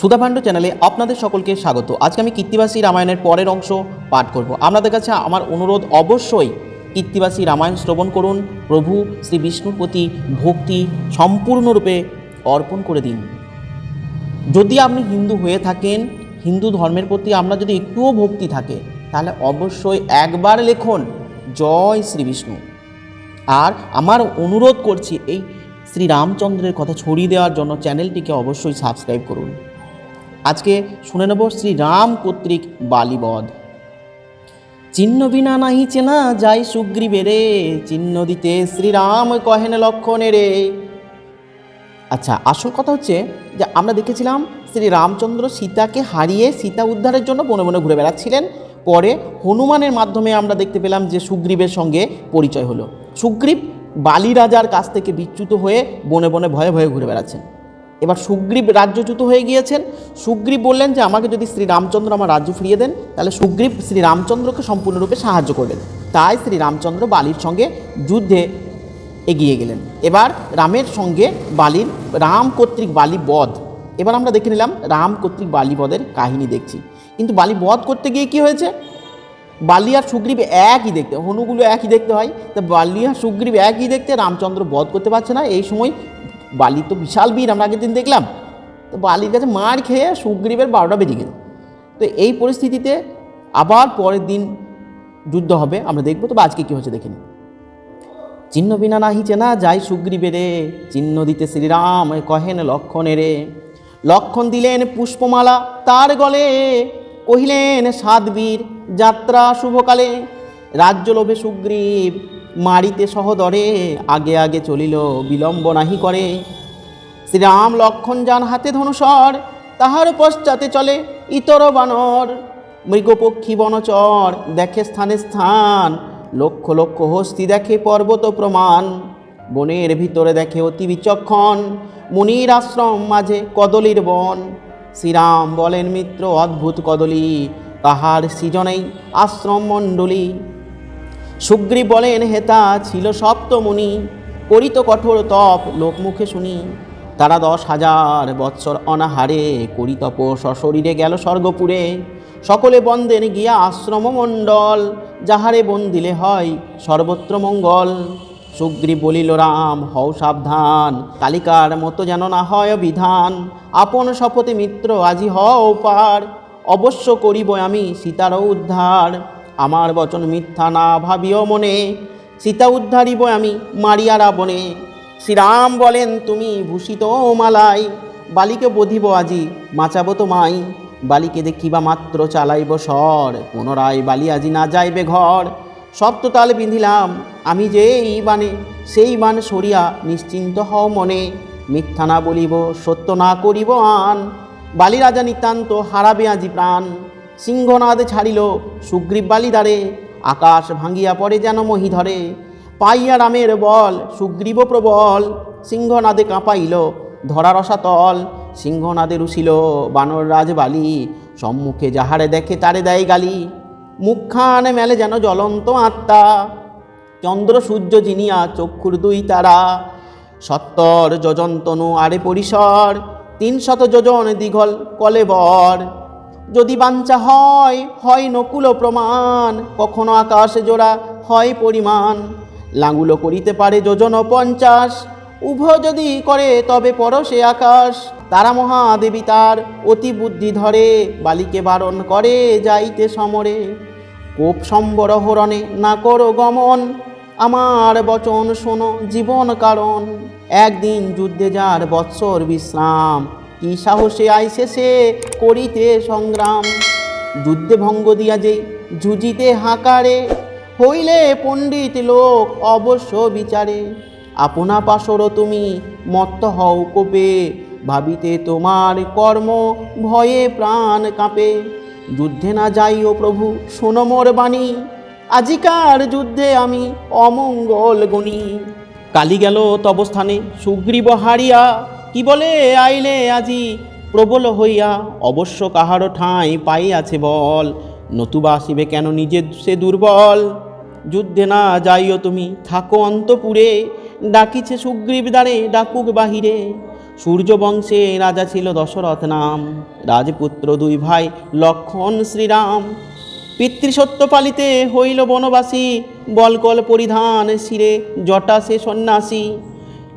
সুধাভাণ্ড চ্যানেলে আপনাদের সকলকে স্বাগত। আজকে আমি কীর্তিবাসী রামায়ণের পরের অংশ পাঠ করব। আপনাদের কাছে আমার অনুরোধ অবশ্যই কীর্তিবাসী রামায়ণ শ্রবণ করুন, প্রভু শ্রী বিষ্ণুর প্রতি ভক্তি সম্পূর্ণরূপে অর্পণ করে দিন। যদি আপনি হিন্দু হয়ে থাকেন, হিন্দু ধর্মের প্রতি আমরা যদি একটুও ভক্তি থাকে, তাহলে অবশ্যই একবার লেখুন, জয় শ্রী বিষ্ণু। আর আমার অনুরোধ করছি এই শ্রী রামচন্দ্রের কথা ছড়িয়ে দেওয়ার জন্য চ্যানেলটিকে অবশ্যই সাবস্ক্রাইব করুন। আজকে শুনে নেব শ্রী রাম কর্তৃক বালিবধ। চিহ্ন বিনা নাহি চেনা যাই সুগ্রীবে রে, চিহ্ন দিতে শ্রীরাম কহেন লক্ষণে রে। আচ্ছা আসল কথা হচ্ছে যে আমরা দেখেছিলাম শ্রী রামচন্দ্র সীতাকে হারিয়ে সীতা উদ্ধারের জন্য বনে বনে ঘুরে বেড়াচ্ছিলেন। পরে হনুমানের মাধ্যমে আমরা দেখতে পেলাম যে সুগ্রীবের সঙ্গে পরিচয় হলো। সুগ্রীব বালি রাজার কাছ থেকে বিচ্যুত হয়ে বনে বনে ভয়ে ভয়ে ঘুরে বেড়াচ্ছেন। এবার সুগ্রীব রাজ্যচ্যুত হয়ে গিয়েছেন। সুগ্রীব বললেন যে, আমাকে যদি শ্রীরামচন্দ্র আমার রাজ্য ফিরিয়ে দেন, তাহলে সুগ্রীব শ্রীরামচন্দ্রকে সম্পূর্ণরূপে সাহায্য করবেন। তাই শ্রীরামচন্দ্র বালির সঙ্গে যুদ্ধে এগিয়ে গেলেন। এবার রামের সঙ্গে বালির, রাম কর্তৃক বালি বধ এবার আমরা দেখে নিলাম রাম কর্তৃক বালি বধের কাহিনী দেখছি। কিন্তু বালি বধ করতে গিয়ে কি হয়েছে? বালি আর সুগ্রীব একই দেখতে, হনুগুলো একই দেখতে হয়। তা বালি আর সুগ্রীব একই দেখতে রামচন্দ্র বধ করতে পারছে না। এই সময় বালি তো বিশাল বীর, আমরা আগের দিন দেখলাম। তো বালির কাছে মার খেয়ে সুগ্রীবের বারোটা বেজে গেল। তো এই পরিস্থিতিতে আবার পরের দিন যুদ্ধ হবে, আমরা দেখব। তবে আজকে কী হচ্ছে দেখে চিহ্ন বিনা নাহি চেনা যাই সুগ্রীবে রে, চিহ্ন দিতে শ্রীরাম কহেন লক্ষণে রে। লক্ষণ দিলেন পুষ্পমালা তার গলে, কহিলেন সাতবীর যাত্রা শুভকালে। রাজ্য লোভে সুগ্রীব মারিতে সহদরে, আগে আগে চলিল বিলম্ব নাহি করে। শ্রীরাম লক্ষণ যান হাতে ধনুষর, তাহার পশ্চাতে চলে ইতর বানর। মৃগপক্ষী বনচর দেখে স্থানে স্থান, লক্ষ লক্ষ হস্তি দেখে পর্বত প্রমাণ। বনের ভিতরে দেখে অতি বিচক্ষণ, মুনির আশ্রম মাঝে কদলির বন। শ্রীরাম বলেন, মিত্র, অদ্ভুত কদলি, তাহার সৃজনেই আশ্রম মণ্ডলী। সুগ্রী বলেন হেতা ছিল সপ্তমুনি, করিত কঠোর তপ লোকমুখে শুনি। তারা দশ হাজার বৎসর অনাহারে করি তপ সশরীরে গেল স্বর্গপুরে। সকলে বন্দেন গিয়া আশ্রম মণ্ডল যাহারে বন দিলে হয় সর্বত্র মঙ্গল। সুগ্রী বলিল, রাম, হও সাবধান, কালিকার মতো যেন না হয় বিধান। আপন শপথে মিত্র আজি হও পার, অবশ্য করিব আমি সীতারও উদ্ধার। আমার বচন মিথ্যা না ভাবিও মনে, সীতা উদ্ধারিব আমি মারিয়া রাবণে শ্রীরাম বলেন, তুমি ভূষিত মালাই, বালিকে বধিব আজি বাঁচাবো তোমায়, বালিকে দেখিবা মাত্র চালাইব স্বর, পুনরায় বালি আজি না যাইবে ঘর। সপ্ততাল বিঁধিলাম আমি যে এই বানে, সেই বান সরিয়া নিশ্চিন্ত হও মনে। মিথ্যা না বলিব, সত্য না করিব আন, বালি রাজা নিতান্ত হারাবে আজি প্রাণ। সিংহনাদ ছাড়িল, সুগ্রীব বালি বালিদারে আকাশ ভাঙ্গিয়া পড়ে যেন মহি ধরে পাইয়া রামের বল, সুগ্রীব প্রবল, সিংহনাদে কাঁপাইল ধরা রসাতল সিংহনাদে রুষিল বানর রাজ বালি সম্মুখে যাহারে দেখে তারে দেয় গালি। মুখখান মেলে যেন জ্বলন্ত আত্মা। চন্দ্র সূর্য জিনিয়া চক্ষুর দুই তারা। সত্তর যজন্তনু আরে পরিসর, তিন শত যোজন দীঘল কলেবর। যদি বাঞ্চা হয় হয় নকুল প্রমাণ, কখনো আকাশে জোড়া হয় পরিমাণ। লাঙ্গুলো করিতে পারে যোজন পঞ্চাশ, উভয় যদি করে তবে পরশে আকাশ। তারা মহাদেবী তার অতি বুদ্ধি ধরে, বালিকে বারণ করে যাইতে সমরে। কোপ সম্বর হরণে না করো গমন, আমার বচন শোনো জীবন কারণ। একদিন যুদ্ধে যার বৎসর বিশ্রাম কি সাহসে আইসে সে করিতে সংগ্রাম। যুদ্ধে ভঙ্গ দিয়া যে জুজিতে হাকারে, হইলে পণ্ডিত লোক অবশ্য বিচারে। আপনা পাশর তুমি মত্ত হও কোপে, ভাবিতে তোমার কর্ম ভয়ে প্রাণ কাঁপে। যুদ্ধে না যাইও প্রভু, শোনো মোর বাণী। আজিকার যুদ্ধে আমি অমঙ্গল গণি। কালি গেল তবস্থানে, সুগ্রীব হারিয়া কি বলে আইলে আজি? প্রবল হইয়া অবশ্য কাহারও ঠাঁই পাইয়াছে বল। নতুবা আসিবে কেন নিজে সে দুর্বল? যুদ্ধে না যাইও তুমি, থাকো অন্তপুরে। ডাকিছে সুগ্রীব দ্বারে, ডাকুক বাহিরে। সূর্যবংশে রাজা ছিল দশরথ নাম, রাজপুত্র দুই ভাই লক্ষণ শ্রীরাম। পিতৃসত্য পালিতে হইল বনবাসী, বলকল পরিধান শিরে, জটা সে সন্ন্যাসী।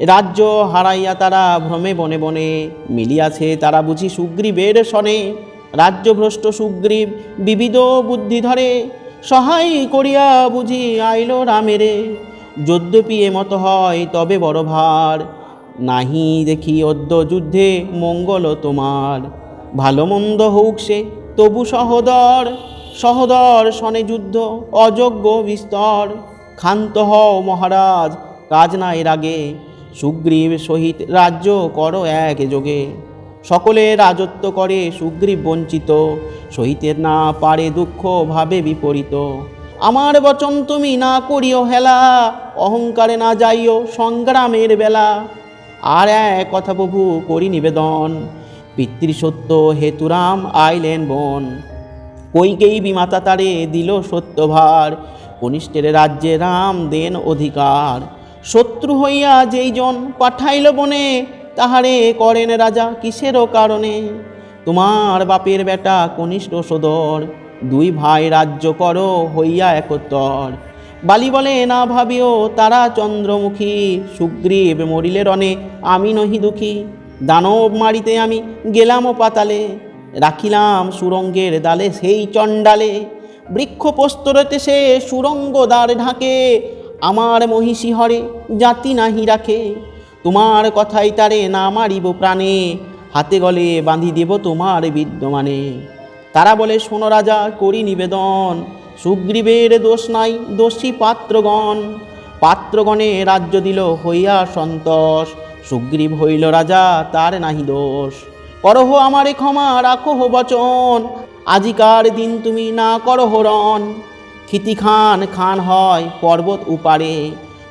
রাজ্য হারাইয়া তারা ভ্রমে বনে বনে মিলিয়াছে তারা বুঝি সুগ্রীবের সনে রাজ্যভ্রষ্ট সুগ্রীব বিবিধ বুদ্ধি ধরে, সহায় করিয়া বুঝি আইল রামেরে। যদ্যপি এমত হয় তবে বড় ভার, নাহি দেখি অদ্য যুদ্ধে মঙ্গল তোমার। ভালো মন্দ হোক সে, তবু সহদর সহদর শনে যুদ্ধ অযোগ্য বিস্তর। ক্ষান্ত হও মহারাজ, কাজ না এর আগে সুগ্রীব সহিত রাজ্য করো এক যোগে সকলে রাজত্ব করে, সুগ্রীব বঞ্চিত, সহিতের না পারে দুঃখ ভাবে বিপরীত। আমার বচন তুমি না করিও হেলা, অহংকারে না যাইও সংগ্রামের বেলা। আর এক কথা প্রভু করি নিবেদন পিতৃসত্য হেতুরাম আইলেন বন। কইকেই বিমাতা তারে দিল সত্যভার, কনিষ্ঠের রাজ্যে রাম দেন অধিকার। শত্রু হইয়া যেই জন পাঠাইল বনে, তাহারে করেন রাজা কিসেরও কারণে? তোমার বাপের বেটা কনিষ্ঠ সদর, দুই ভাই রাজ্য কর হইয়া একত্তর। বালি বলে, না ভাবিও, তারা চন্দ্রমুখী, সুগ্রীব মরিলে রনে আমি নহি দুঃখী। দানব মারিতে আমি গেলাম পাতালে, রাখিলাম সুরঙ্গের দালে সেই চণ্ডালে। বৃক্ষ পোস্তরতে সে সুরঙ্গ দ্বার ঢাকে আমার মহিষী হরে, জাতি নাহি রাখে। তোমার কথাই তারে না মারিব প্রাণে, হাতে গলে বাঁধি দেব তোমার বিদ্যমানে। তারা বলে, শোনো রাজা, করি নিবেদন। সুগ্রীবের দোষ নাই, দোষী পাত্রগণ। পাত্রগণে রাজ্য দিল হইয়া সন্তোষ। সুগ্রীব হইল রাজা, তার নাহি দোষ। করহ আমারে ক্ষমা রাখো বচন। আজিকার দিন তুমি না করহ রণ। খিতি খান খান হয় পর্বত উপারে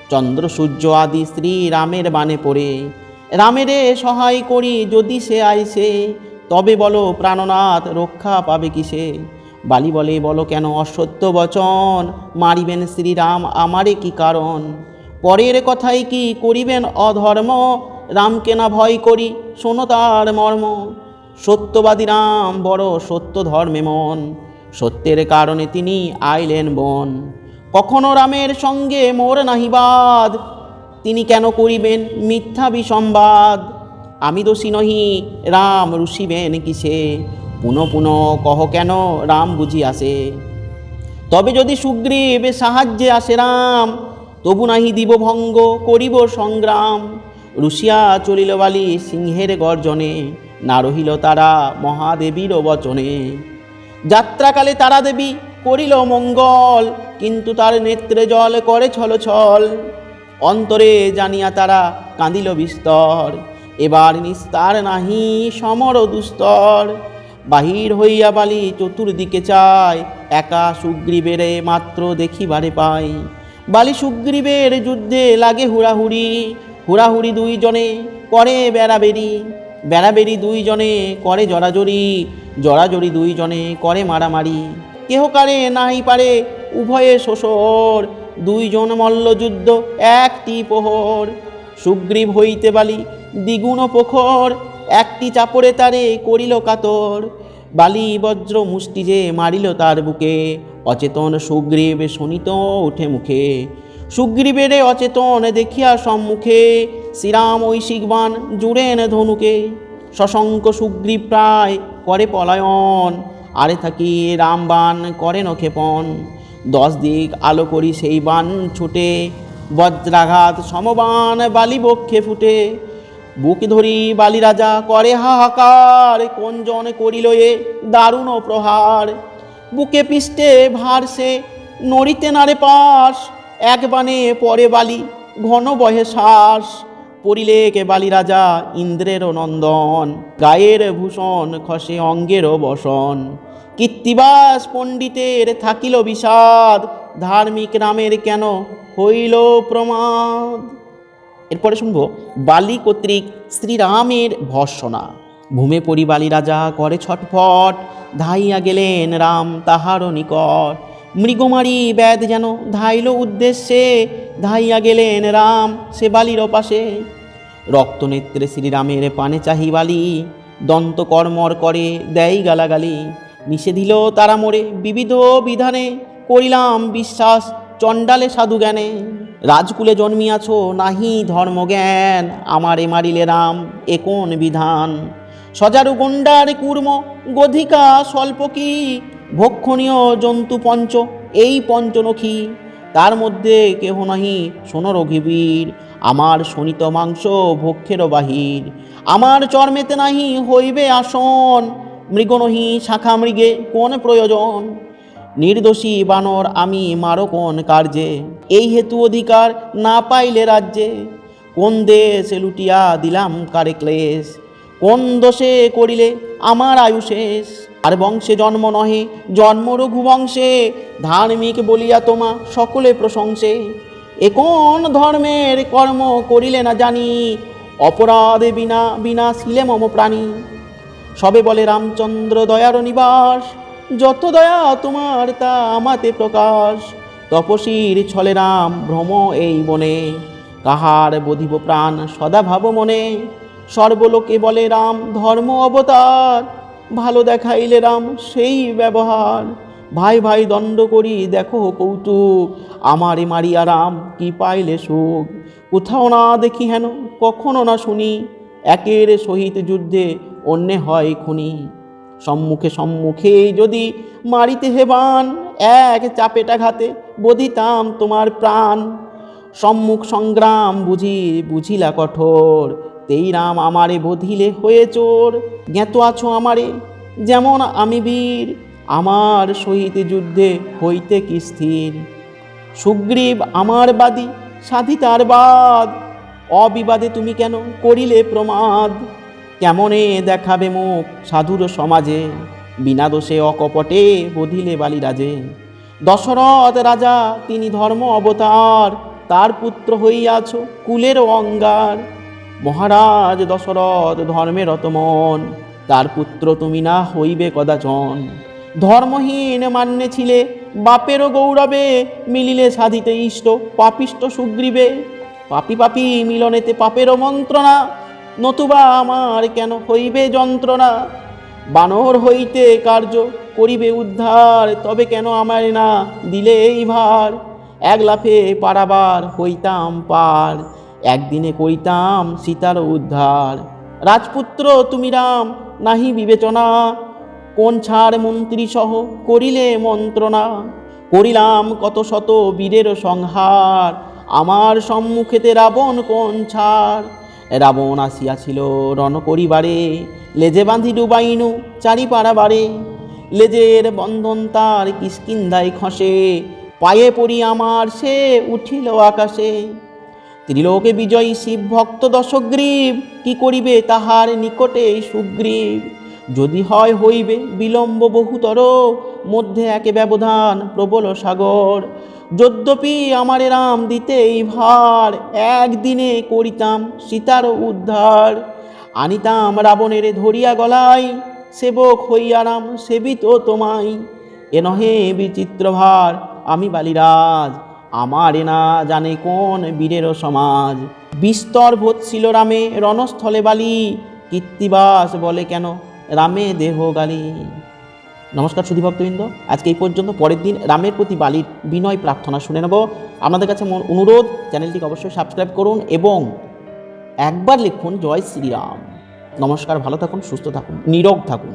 চন্দ্র, সূর্য আদি শ্রী রামের বানে পড়ে। রামেরে সহায় করি যদি সে আইসে, তবে বলো প্রাণনাথ রক্ষা পাবে কিসে? বালি বলে, বলো কেন অসত্য বচন? মারিবেন শ্রীরাম আমারে কি কারণ? পরের কথাই কি করিবেন অধর্ম? রামকে না ভয় করি, শোনো তার মর্ম। সত্যবাদী রাম বড় সত্য ধর্মে মন। সত্যের কারণে তিনি আইলেন বন। কখনো রামের সঙ্গে মোর নাহিবাদ তিনি কেন করিবেন মিথ্যা বিসম্বাদ? আমি দোষী নহি, রাম রুষিবেন কিসে? পুনঃ পুনঃ কহ কেন রাম বুঝি আসে? তবে যদি সুগ্রীব সাহায্যে আসে রাম, তবু নাহি দিব ভঙ্গ, করিব সংগ্রাম। রুশিয়া চলিল বালি সিংহের গর্জনে, না রহিল তারা মহাদেবীর বচনে। যাত্রাকালে তারা দেবী করিল মঙ্গল, কিন্তু তার নেত্রে জল করে ছল ছল। অন্তরে জানিয়া তারা কাঁদিল বিস্তর। এবার নিস্তার নাহি, সমর দুস্তর। বাহির হইয়া বালি চতুর্দিকে চায়, একা সুগ্রীবেরে মাত্র দেখিবারে পাই বালি সুগ্রীবের যুদ্ধে লাগে হুড়াহুড়ি। হুড়াহুড়ি দুইজনে করে বেড়াবেড়ি। বেড়াবেড়ি দুইজনে করে জড়াজড়ি জড়াজড়ি দুইজনে করে মারামারি। কেহ কারে নাই পারে উভয়ে শোষর, দুইজন মল্লযুদ্ধ একটি পোহর সুগ্রীব হইতে বালি, দ্বিগুণ পোখর একটি চাপড়ে তারে করিল কাতর। বালি বজ্র মুষ্টি যে মারিল তার বুকে, অচেতন সুগ্রীব শুনিত উঠে মুখে। সুগ্রীবের অচেতন দেখিয়া সম্মুখে শ্রীরাম ঐশিকবান জুড়েন ধনুকে। শশঙ্ক সুগ্রীব প্রায় করে পলায়ন, আরে থাকি রামবান করেন ক্ষেপণ দশ দিক আলো করি সেই বান ছুটে, বজ্রাঘাত সমবান বালি বক্ষে ফুটে। বুক ধরি বালি রাজা, করে হাহাকার কোন জন করিল এ দারুণ প্রহার। বুকে পিষ্টে ভার সে নড়িতে নারে পাশ, এক বানে পরে বালি, ঘন বহে শ্বাস। পড়িলে কে বালি রাজা ইন্দ্রেরও নন্দন, গায়ের ভূষণ খসে অঙ্গেরও বসন। কীর্তিবাস পণ্ডিতের থাকিল বিষাদ, ধার্মিক নামের কেন হইল প্রমাদ? এরপরে শুনব, বালি কর্তৃক শ্রীরামের ভর্ষণা ভূমে পড়ি বালি রাজা করে ছটফট, ধাইয়া গেলেন রাম তাহারও নিকট। মৃগমারি ব্যাধ যেন ধাইল উদ্দেশ্যে ধাইয়া গেলেন রাম সে বালির পাশে। রক্তনেত্রে শ্রীরামের পানে চাহি বালি, দন্ত কর্মর করে দেয় গালাগালি। নিষেধিল তারা মোরে বিবিধ বিধানে, করিলাম বিশ্বাস চণ্ডালে সাধু জ্ঞানে। রাজকুলে জন্মিয়াছ নাহি ধর্মজ্ঞান, আমারে মারিলে রাম এ কোন বিধান? সজারু গন্ডার কুর্ম গধিকা স্বল্প কি ভক্ষণীয় জন্তু পঞ্চ, এই পঞ্চনখী তার মধ্যে কেহ নাহি শোন রঘুবীর আমার শোনিত মাংস ভক্ষের বাহির। আমার চর্মেতে নাহি হইবে আসন। মৃগনহি শাখা মৃগে কোন প্রয়োজন? নির্দোষী বানর, আমি মারো কোন কার্যে? এই হেতু অধিকার না পাইলে রাজ্যে? কোন দেশে লুটিয়া দিলাম কারে ক্লেশ? কোন দোষে করিলে আমার আয়ু শেষ? আর বংশে জন্ম নহে, জন্ম রঘু বংশে ধার্মিক বলিয়া তোমা সকলে প্রশংসে। এ কোন ধর্মের কর্ম করিলে না জানি, অপরাধে বিনা বিনা ছিলে মম প্রাণী। সবে বলে রামচন্দ্র দয়ার নিবাস, যত দয়া তোমার তা আমাতে প্রকাশ। তপসীর ছলে রাম ভ্রম এই বনে, কাহার বধিব প্রাণ সদা ভাব মনে। সর্বলোকে বলে রাম ধর্ম অবতার ভালো দেখাইলে রাম সেই ব্যবহার। ভাই ভাই দণ্ড করি দেখো কৌতুক, আমারে মারিয়া রাম কি পাইলে সুখ কোথাও না দেখি হেন, কখনো না শুনি, একের সহিত যুদ্ধে অন্যে হয় খুনি। সম্মুখে সম্মুখে যদি মারিতে হেবান এক চাপেটা ঘাতে বধিতাম তোমার প্রাণ। সম্মুখ সংগ্রাম বুঝি, বুঝিলা কঠোর তেই রাম আমারে বধিলে হয়ে চোর। জ্ঞাত আছো আমারে, যেমন আমি বীর, আমার সহিত যুদ্ধে হইতে কি স্থির? সুগ্রীব আমার বাদী সাধিতার বাদ। অবিবাদে তুমি কেন করিলে প্রমাদ? কেমনে দেখাবে মুখ সাধুর সমাজে? বিনা দোষে অকপটে বধিলে বালিরাজে। দশরথ রাজা, তিনি ধর্ম অবতার, তার পুত্র হইয়াছ কুলের অঙ্গার। মহারাজ দশরথ ধর্মের অতমন, তার পুত্র তুমি না হইবে কদাচন। ধর্মহীন মান্যে ছিলে, বাপেরও গৌরবে মিলিলে সাধিতে ইষ্ট পাপিষ্ট সুগ্রীবে। পাপি পাপি মিলনেতে পাপেরও মন্ত্রণা, নতুবা আমার কেন হইবে যন্ত্রণা? বানর হইতে কার্য করিবে উদ্ধার, তবে কেন আমার না দিলে এই ভার? এক লাফে পারাবার হইতাম পার। একদিনে করিতাম সীতার উদ্ধার। রাজপুত্র তুমি রাম নাহি বিবেচনা। কোন ছাড় মন্ত্রী সহ করিলে মন্ত্রণা? করিলাম কত শত বীরের সংহার। আমার সম্মুখেতে রাবণ কোন ছাড়? রাবণ আসিয়াছিল রণ করিবারে লেজে বাঁধি ডুবাইনু চারি পাড়াবারে লেজের বন্ধন তার কিসকিন্দায় খসে, পায়ে পড়ি আমার সে উঠিল আকাশে। ত্রিলোকে বিজয়ী শিব ভক্ত দশগ্রীব, কি করিবে তাহার নিকটে সুগ্রীব? যদি হয় হইবে বিলম্ব বহুতর, মধ্যে একে ব্যবধান প্রবল সাগর। যদ্যপি আমারে রাম দিতে এই ভার, একদিনে করিতাম সীতার উদ্ধার। আনিতাম রাবণের ধরিয়া গলায়, সেবক হইয়া রাম সেবিত তোমায়। এ নহে বিচিত্র ভার, আমি বালিরাজ। আমার না জানে কোন বীরের সমাজ। বিস্তর বোধ ছিল রামে, রণস্থলে বালি, কীর্তিবাস বলে কেন রামে দেহ গালি। নমস্কার সুধী ভক্তবৃন্দ, আজকে এই পর্যন্ত পরের দিন রামের প্রতি বালির বিনয় প্রার্থনা শুনে নেব। আপনাদের কাছে অনুরোধ, চ্যানেলটিকে অবশ্যই সাবস্ক্রাইব করুন এবং একবার লিখুন জয় শ্রীরাম। নমস্কার, ভালো থাকুন, সুস্থ থাকুন নীরব থাকুন।